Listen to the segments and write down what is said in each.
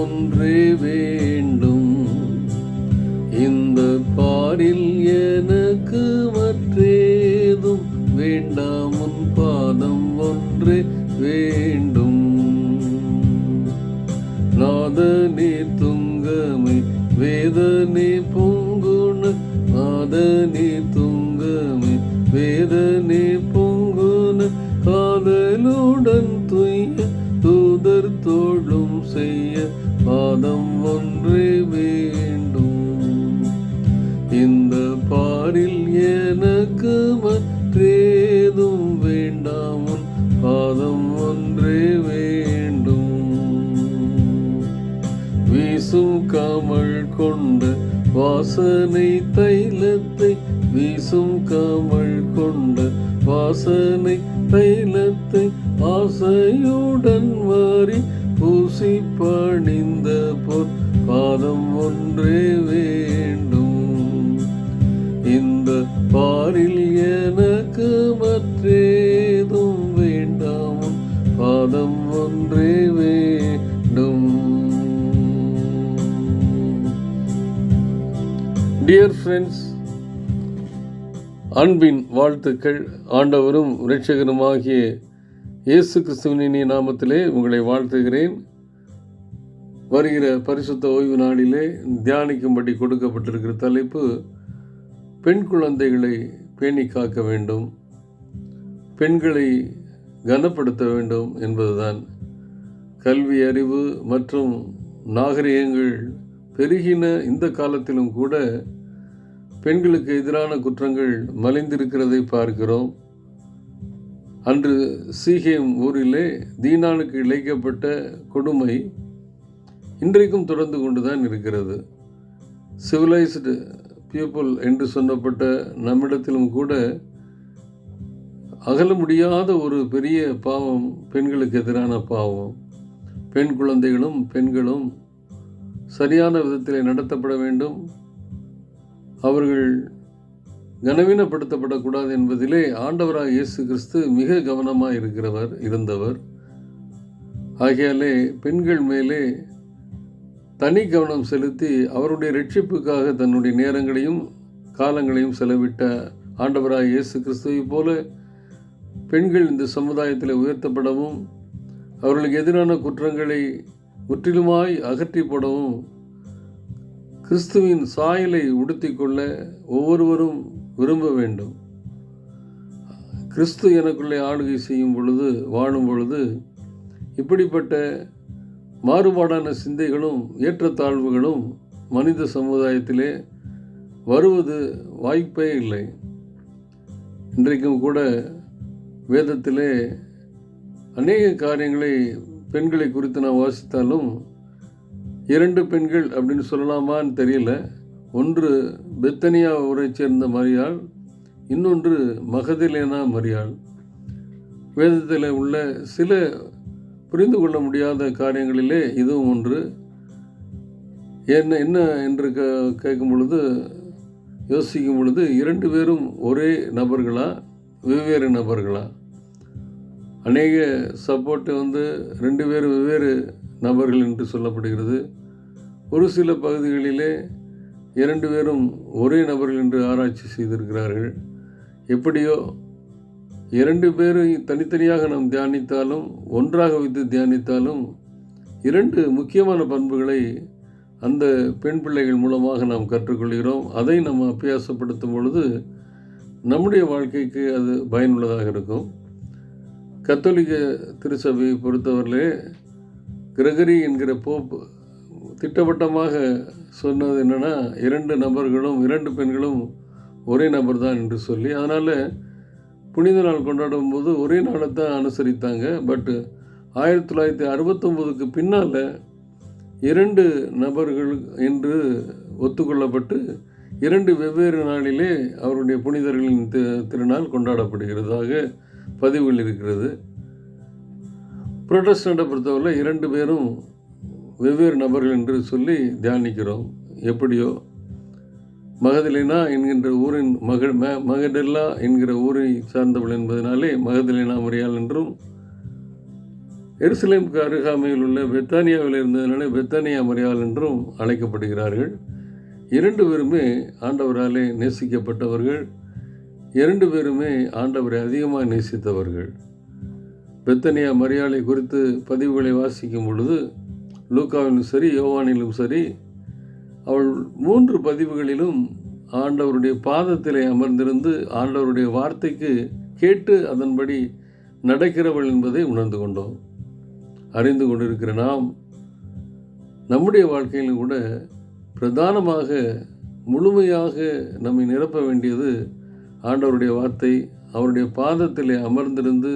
ஒன்றே வேண்டும். இந்த பாடில் எனக்கு மற்றேதும் வேண்டாம். உன் பாதம் ஒன்றே வேண்டும். நாதனே துங்கமே வேதனே பொங்குண நாதனே துங்கமே வேதனே பொங்குண காதலுடன் துய்ய தூதர் தோழும் செய்ய. பாதம் ஒன்றே வேண்டும். இந்த பாரில் எனக்கு மற்றேதும் வேண்டாம். பாதம் ஒன்றே வேண்டும். வீசும் கமல் கொண்ட வாசனை தைலத்தை வீசும் கமல் கொண்ட வாசனை தைலத்தை ஆசையுடன் மாறி பூசி பணிந்த பொற் பாதம் ஒன்றே வேண்டும். இந்த பாரில் எனக்கு மற்றேதும் வேண்டாம் பாதம் ஒன்றே வேண்டும். டியர் ஃப்ரெண்ட்ஸ் அன்பின் வாழ்த்துக்கள். ஆண்டவரும் இரட்சகருமாகிய இயேசு கிறிஸ்துவின் இனிய நாமத்திலே உங்களை வாழ்த்துகிறேன். வருகிற பரிசுத்த ஓய்வு நாளிலே தியானிக்கும்படி கொடுக்கப்பட்டிருக்கிற தலைப்பு பெண் குழந்தைகளை பேணி காக்க வேண்டும் பெண்களை கனப்படுத்த வேண்டும் என்பதுதான். கல்வி அறிவு மற்றும் நாகரிகங்கள் பெருகின இந்த காலத்திலும் கூட பெண்களுக்கு எதிரான குற்றங்கள் மலிந்திருக்கிறதை பார்க்கிறோம். அன்று சீகேம் ஊரிலே தீனானுக்கு இழைக்கப்பட்ட கொடுமை இன்றைக்கும் தொடர்ந்து கொண்டு தான் இருக்கிறது. சிவிலைஸ்டு பீப்புள் என்று சொல்லப்பட்ட நம்மிடத்திலும் கூட அகல முடியாத ஒரு பெரிய பாவம் பெண்களுக்கு எதிரான பாவம். பெண் குழந்தைகளும் பெண்களும் சரியான விதத்தில் நடத்தப்பட வேண்டும். அவர்கள் கனவீனப்படுத்தப்படக்கூடாது என்பதிலே ஆண்டவராக இயேசு கிறிஸ்து மிக கவனமாக இருக்கிறவர் இருந்தவர். ஆகையாலே பெண்கள் மேலே தனி கவனம் செலுத்தி அவருடைய ரட்சிப்புக்காக தன்னுடைய நேரங்களையும் காலங்களையும் செலவிட்ட ஆண்டவராக இயேசு கிறிஸ்துவை போல பெண்கள் இந்த சமுதாயத்தில் உயர்த்தப்படவும் அவர்களுக்கு எதிரான குற்றங்களை முற்றிலுமாய் அகற்றி போடவும் கிறிஸ்துவின் சாயலை உடுத்திக்கொள்ள ஒவ்வொருவரும் விரும்ப வேண்டும். கிறிஸ்து எனக்குள்ளே ஆளுகை செய்யும் பொழுது வாழும் பொழுது இப்படிப்பட்ட மாறுபாடான சிந்தைகளும் ஏற்றத்தாழ்வுகளும் மனித சமுதாயத்திலே வருவது வாய்ப்பே இல்லை. இன்றைக்கும் கூட வேதத்திலே அநேக காரியங்களை பெண்களை குறித்து நான் வாசித்தாலும் இரண்டு பெண்கள் அப்படின்னு சொல்லலாமான்னு தெரியல. ஒன்று பெத்தனியா ஊரை சேர்ந்த மரியாள் இன்னொன்று மகதிலேனா மரியாள். வேதத்தில் உள்ள சில புரிந்து கொள்ள முடியாத காரியங்களிலே இதுவும் ஒன்று. என்ன என்ன என்று க கேட்கும் பொழுது யோசிக்கும் பொழுது இரண்டு பேரும் ஒரே நபர்களா வெவ்வேறு நபர்களா? அநேக சப்போர்ட்டு வந்து ரெண்டு பேரும் வெவ்வேறு நபர்கள் என்று சொல்லப்படுகிறது. ஒரு சில பகுதிகளிலே இரண்டு பேரும் ஒரே நபர்கள் என்று ஆராய்ச்சி செய்திருக்கிறார்கள். எப்படியோ இரண்டு பேரும் தனித்தனியாக நாம் தியானித்தாலும் ஒன்றாக வைத்து தியானித்தாலும் இரண்டு முக்கியமான பண்புகளை அந்த பெண் பிள்ளைகள் மூலமாக நாம் கற்றுக்கொள்கிறோம். அதை நம்ம அபியாசப்படுத்தும் பொழுது நம்முடைய வாழ்க்கைக்கு அது பயனுள்ளதாக இருக்கும். கத்தோலிக்க திருச்சபையை பொறுத்தவரையிலே கிரகரி என்கிற போப் திட்டவட்டமாக சொன்னது என்னென்னா இரண்டு நபர்களும் இரண்டு பெண்களும் ஒரே நபர் தான் என்று சொல்லி அதனால் புனித நாள் கொண்டாடும் போது ஒரே நாளை தான் அனுசரித்தாங்க. பட்டு ஆயிரத்தி தொள்ளாயிரத்தி அறுபத்தொம்போதுக்கு பின்னால் இரண்டு நபர்கள் என்று ஒத்துக்கொள்ளப்பட்டு இரண்டு வெவ்வேறு நாளிலே அவருடைய புனிதர்களின் தி திருநாள் கொண்டாடப்படுகிறதாக பதிவுகள் இருக்கிறது. புரொட்டஸ்டண்ட்டை பொறுத்தவரை இரண்டு பேரும் வெவ்வேறு நபர்கள் என்று சொல்லி தியானிக்கிறோம். எப்படியோ மகதலினா என்கின்ற ஊரின் மக ம மகடெல்லா என்கிற ஊரை சார்ந்தவள் என்பதனாலே மகதலினா முறையால் என்றும் எருசலேமுக்கு அருகாமையில் உள்ள பெத்தானியாவில் இருந்ததுனால பெத்தானியா முறையால் என்றும் அழைக்கப்படுகிறார்கள். இரண்டு பேருமே ஆண்டவராலே நேசிக்கப்பட்டவர்கள். இரண்டு பேருமே ஆண்டவரை அதிகமாக நேசித்தவர்கள். பெத்தனியா மரியாதை குறித்து பதிவுகளை வாசிக்கும் பொழுது லூக்காவிலும் சரி யோவானிலும் சரி அவள் மூன்று பதிவுகளிலும் ஆண்டவருடைய பாதத்திலே அமர்ந்திருந்து ஆண்டவருடைய வார்த்தைக்கு கேட்டு அதன்படி நடக்கிறவள் என்பதை உணர்ந்து கொண்டோம். அறிந்து கொண்டிருக்கிற நாம் நம்முடைய வாழ்க்கையிலும் கூட பிரதானமாக முழுமையாக நம்மை நிரப்ப வேண்டியது ஆண்டவருடைய வார்த்தை அவருடைய பாதத்திலே அமர்ந்திருந்து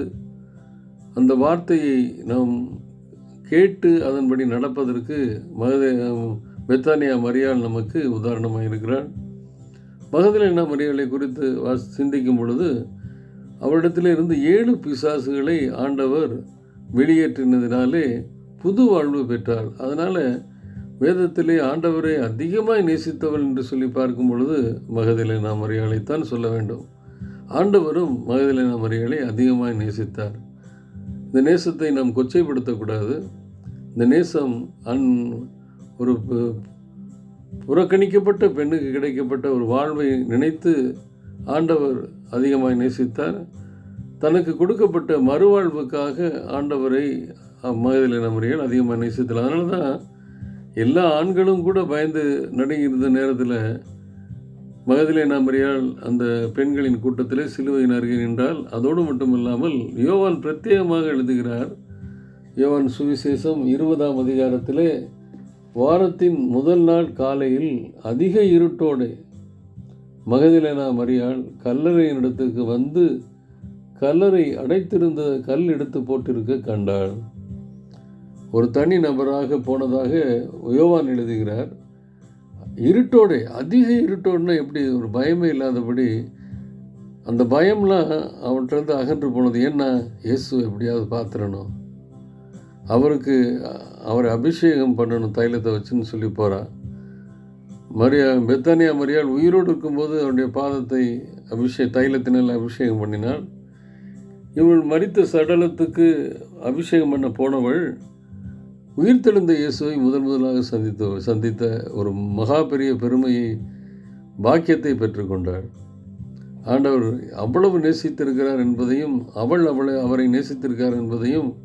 அந்த வார்த்தையை நாம் கேட்டு அதன்படி நடப்பதற்கு மகதே பெத்தானியா மரியாள் நமக்கு உதாரணமாக இருக்கிறாள் மகதலினா மரியாளை குறித்து வாஸ் சிந்திக்கும் பொழுது அவரிடத்தில் இருந்து ஏழு பிசாசுகளை ஆண்டவர் வெளியேற்றினதினாலே புது வாழ்வு பெற்றாள் அதனால் வேதத்திலே ஆண்டவரை அதிகமாக நேசித்தவள் என்று சொல்லி பார்க்கும் பொழுது மகதிலேனா மரியாளைத்தான் சொல்ல வேண்டும். ஆண்டவரும் மகதிலேனா மரியாளை அதிகமாக நேசித்தார். இந்த நேசத்தை நாம் கொச்சைப்படுத்தக்கூடாது. இந்த நேசம் அன் ஒரு புறக்கணிக்கப்பட்ட பெண்ணுக்கு கிடைக்கப்பட்ட ஒரு வாழ்வை நினைத்து ஆண்டவர் அதிகமாக நேசித்தார். தனக்கு கொடுக்கப்பட்ட மறுவாழ்வுக்காக ஆண்டவரை மகதிலேன முறைகள் அதிகமாக நேசித்தார் அதனால தான் எல்லா ஆண்களும் கூட பயந்து நடுங்கியிருந்த நேரத்தில் மகதிலே மரியாள் அந்த பெண்களின் கூட்டத்திலே சிலுவையின் அருகே நின்றால் அதோடு மட்டுமல்லாமல் யோவான் பிரத்யேகமாக எழுதுகிறார். யோவான் சுவிசேஷம் இருபதாம் அதிகாரத்திலே வாரத்தின் முதல் நாள் காலையில் அதிக இருட்டோடு மகதிலேனா மரியாள் கல்லறையின் இடத்துக்கு வந்து கல்லறை அடைத்திருந்த கல் எடுத்து போட்டிருக்க கண்டாள். ஒரு தனி நபராக போனதாக யோவான் எழுதுகிறார். இருட்டோடு அதிக இருட்டோடுனா எப்படி? ஒரு பயமே இல்லாதபடி அந்த பயம்லாம் அவன்கிட்ட அகன்று போனது. என்ன இயேசு எப்படியாவது பார்த்துடணும் அவருக்கு அவரை அபிஷேகம் பண்ணணும் தைலத்தை வச்சுன்னு சொல்லி போகிறார் மரியா பெத்தானியா மரியாள் உயிரோடு இருக்கும்போது அவருடைய பாதத்தை அபிஷே தைலத்தினால் அபிஷேகம் பண்ணினாள். இவள் மறித்த சடலத்துக்கு அபிஷேகம் பண்ண போனவள் உயிர்த்தெழுந்த இயேசுவை முதன் முதலாக சந்தித்த சந்தித்த ஒரு மகா பெரிய பெருமையை பாக்கியத்தை பெற்றுக்கொண்டாள் ஆண்டவர் அவ்வளவு நேசித்திருக்கிறார் என்பதையும் அவள் அவளை அவரை நேசித்திருக்கிறார் என்பதையும்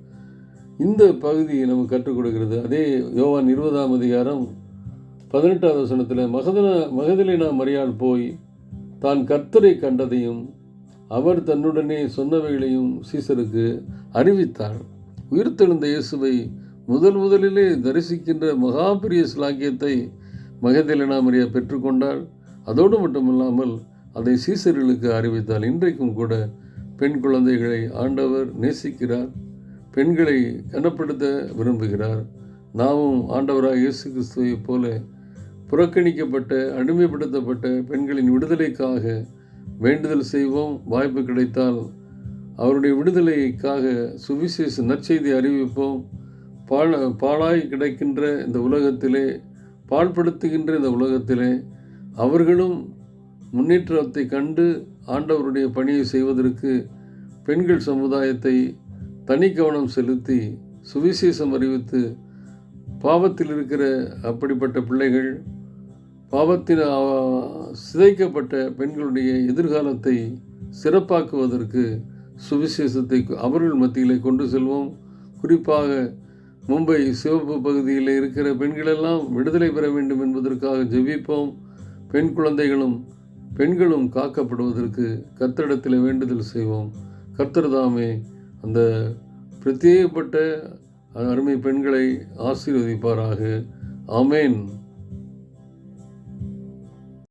இந்த பகுதி நமக்கு கற்றுக் கொடுக்கிறது. அதே யோவான் இருபதாம் அதிகாரம் பதினெட்டாவது வசனத்தில் மகதன மகதலினா மரியாள் போய் தான் கர்த்தரை கண்டதையும் அவர் தன்னுடனே சொன்னவைகளையும் சீசருக்கு அறிவித்தாள் உயிர்த்தெழுந்த இயேசுவை முதல் முதலிலே தரிசிக்கின்ற மகாபிரிய சிலாக்கியத்தை மகதலினா மரியா பெற்றுக்கொண்டாள் அதோடு மட்டுமல்லாமல் அதை சீசர்களுக்கு அறிவித்தால் இன்றைக்கும் கூட பெண் குழந்தைகளை ஆண்டவர் நேசிக்கிறார். பெண்களை கனப்படுத்த விரும்புகிறார். நாமும் ஆண்டவராக இயேசு கிறிஸ்துவைப் போல புறக்கணிக்கப்பட்ட அடிமைப்படுத்தப்பட்ட பெண்களின் விடுதலைக்காக வேண்டுதல் செய்வோம். வாய்ப்பு கிடைத்தால் அவருடைய விடுதலைக்காக சுவிசேஷ நற்செய்தி அறிவிப்போம். பாழ பாழாய் கிடைக்கின்ற இந்த உலகத்திலே பாழ்படுத்துகின்ற இந்த உலகத்திலே அவர்களும் முன்னேற்றத்தை கண்டு ஆண்டவருடைய பணியை செய்வதற்கு பெண்கள் சமுதாயத்தை தனி கவனம் செலுத்தி சுவிசேஷம் அறிவித்து பாவத்தில் இருக்கிற அப்படிப்பட்ட பிள்ளைகள் பாவத்தில் சிதைக்கப்பட்ட பெண்களுடைய எதிர்காலத்தை சிறப்பாக்குவதற்கு சுவிசேஷத்தை அவர்கள் மத்தியிலே கொண்டு செல்வோம். குறிப்பாக மும்பை சிவப்பு பகுதியில் இருக்கிற பெண்களெல்லாம் விடுதலை பெற வேண்டும் என்பதற்காக ஜெபிப்போம். பெண் குழந்தைகளும் பெண்களும் காக்கப்படுவதற்கு கர்த்தரிடத்தில் வேண்டுதல் செய்வோம். கர்த்தர் தாமே அந்த பிரத்யேகப்பட்ட அருமை பெண்களை ஆசீர்வதிப்பாராக. ஆமேன்.